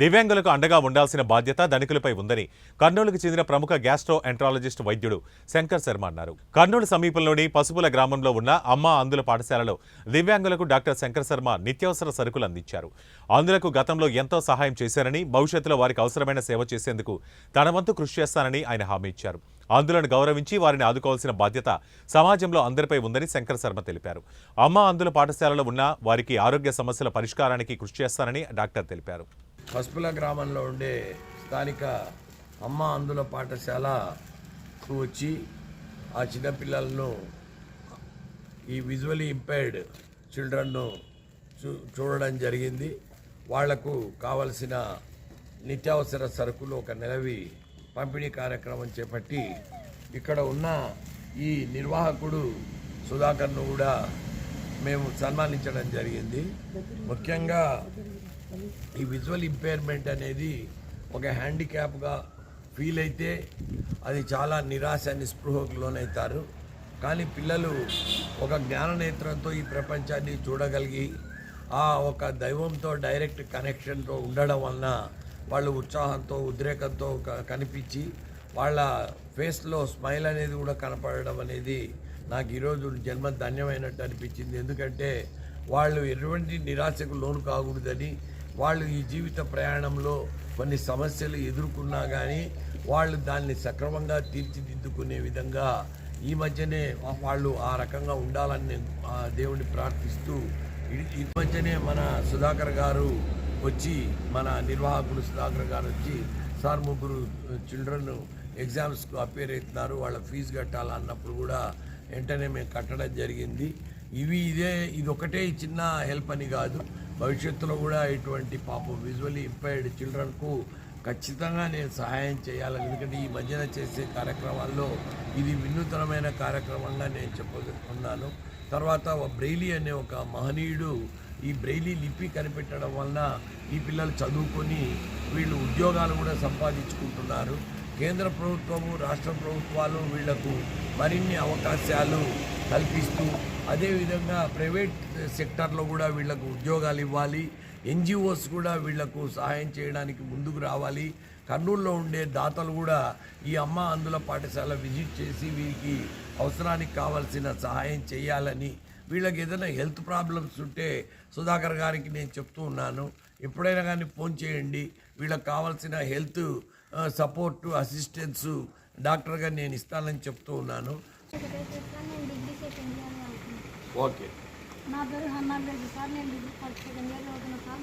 దివ్యాంగులకు అండగా ఉండాల్సిన బాధ్యత ధనికులపై ఉందని కర్నూలుకు చెందిన ప్రముఖ గ్యాస్ట్రో ఎంట్రాలజిస్ట్ వైద్యుడు శంకర్ శర్మ అన్నారు. కర్నూలు సమీపంలోని పసుపుల గ్రామంలో ఉన్న అమ్మ అందుల పాఠశాలలో దివ్యాంగులకు డాక్టర్ శంకర్ శర్మ నిత్యావసర సరుకులు అందించారు. అందులకు గతంలో ఎంతో సహాయం చేశారని భవిష్యత్తులో వారికి అవసరమైన సేవ చేసేందుకు తన వంతు కృషి చేస్తానని ఆయన హామీ ఇచ్చారు. అందులను గౌరవించి వారిని ఆదుకోవాల్సిన బాధ్యత సమాజంలో అందరిపై ఉందని శంకర్ శర్మ తెలిపారు. అమ్మ అందుల పాఠశాలలో ఉన్న వారికి ఆరోగ్య సమస్యల పరిష్కారానికి కృషి చేస్తానని డాక్టర్ తెలిపారు. పసుపుల గ్రామంలో ఉండే స్థానిక అమ్మ అందుల పాఠశాలకు వచ్చి ఆ చిన్నపిల్లలను ఈ విజువలీ ఇంపైర్డ్ చిల్డ్రన్ను చూ చూడడం జరిగింది. వాళ్ళకు కావలసిన నిత్యావసర సరుకులు ఒక నెలవి పంపిణీ కార్యక్రమం చేపట్టి ఇక్కడ ఉన్న ఈ నిర్వాహకుడు సుధాకర్ను కూడా మేము సన్మానించడం జరిగింది. ముఖ్యంగా ఈ విజువల్ ఇంపైర్మెంట్ అనేది ఒక హ్యాండిక్యాప్గా ఫీల్ అయితే అది చాలా నిరాశ నిస్పృహకు లోనవుతారు కానీ పిల్లలు ఒక జ్ఞాననేత్రంతో ఈ ప్రపంచాన్ని చూడగలిగి ఆ ఒక దైవంతో డైరెక్ట్ కనెక్షన్తో ఉండడం వలన వాళ్ళు ఉత్సాహంతో ఉద్రేకంతో కనిపించి వాళ్ళ ఫేస్లో స్మైల్ అనేది కూడా కనపడడం అనేది నాకు ఈరోజు జన్మ ధన్యమైనట్టు అనిపించింది. ఎందుకంటే వాళ్ళు ఎటువంటి నిరాశకు లోను కాకూడదని వాళ్ళు ఈ జీవిత ప్రయాణంలో కొన్ని సమస్యలు ఎదుర్కొన్నా కానీ వాళ్ళు దాన్ని సక్రమంగా తీర్చిదిద్దుకునే విధంగా ఈ మధ్యనే వాళ్ళు ఆ రకంగా ఉండాలని నేను ఆ దేవుణ్ణి ప్రార్థిస్తూ ఈ- ఈ మధ్యనే మన సుధాకర్ గారు వచ్చి మన నిర్వాహకుడు సుధాకర్ గారు వచ్చి సార్ ముగ్గురు చిల్డ్రన్ ఎగ్జామ్స్కు అపేర్ అవుతున్నారు వాళ్ళ ఫీజు కట్టాలన్నప్పుడు కూడా వెంటనే మేము కట్టడం జరిగింది. ఇవి ఇదే ఇది ఒకటే చిన్న హెల్ప్ అని కాదు. భవిష్యత్తులో కూడా ఇటువంటి పాపం విజువల్లీ ఇంపైర్డ్ చిల్డ్రన్కు ఖచ్చితంగా నేను సహాయం చేయాలి. ఎందుకంటే ఈ మధ్యన చేసే కార్యక్రమాల్లో ఇది వినూతనమైన కార్యక్రమంగా నేను చెప్పుకున్నాను తర్వాత బ్రెయిలీ అనే ఒక మహనీయుడు ఈ బ్రెయిలీ లిపి కనిపెట్టడం వలన ఈ పిల్లలు చదువుకొని వీళ్ళు ఉద్యోగాలు కూడా సంపాదించుకుంటున్నారు. కేంద్ర ప్రభుత్వము రాష్ట్ర ప్రభుత్వాలు వీళ్ళకు మరిన్ని అవకాశాలు కల్పిస్తూ అదేవిధంగా ప్రైవేట్ సెక్టార్లో కూడా వీళ్ళకు ఉద్యోగాలు ఇవ్వాలి. ఎన్జిఓస్ కూడా వీళ్ళకు సహాయం చేయడానికి ముందుకు రావాలి. కర్నూలులో ఉండే దాతలు కూడా ఈ అమ్మ అందుల పాఠశాల విజిట్ చేసి వీరికి అవసరానికి కావాల్సిన సహాయం చేయాలని వీళ్ళకి ఏదైనా హెల్త్ ప్రాబ్లమ్స్ ఉంటే సుధాకర్ గారికి నేను చెప్తూ ఉన్నాను. ఎప్పుడైనా కానీ ఫోన్ చేయండి. వీళ్ళకి కావాల్సిన హెల్త్ సపోర్టు అసిస్టెన్స్ డాక్టర్గా నేను ఇస్తానని చెప్తూ ఉన్నాను. ఓకే. నా పేరు హన్నాడ్ రెడ్డి సార్. నేను డిగ్రీ ఫస్ట్ సెకండ్ ఇయర్ అవుతున్నా సార్.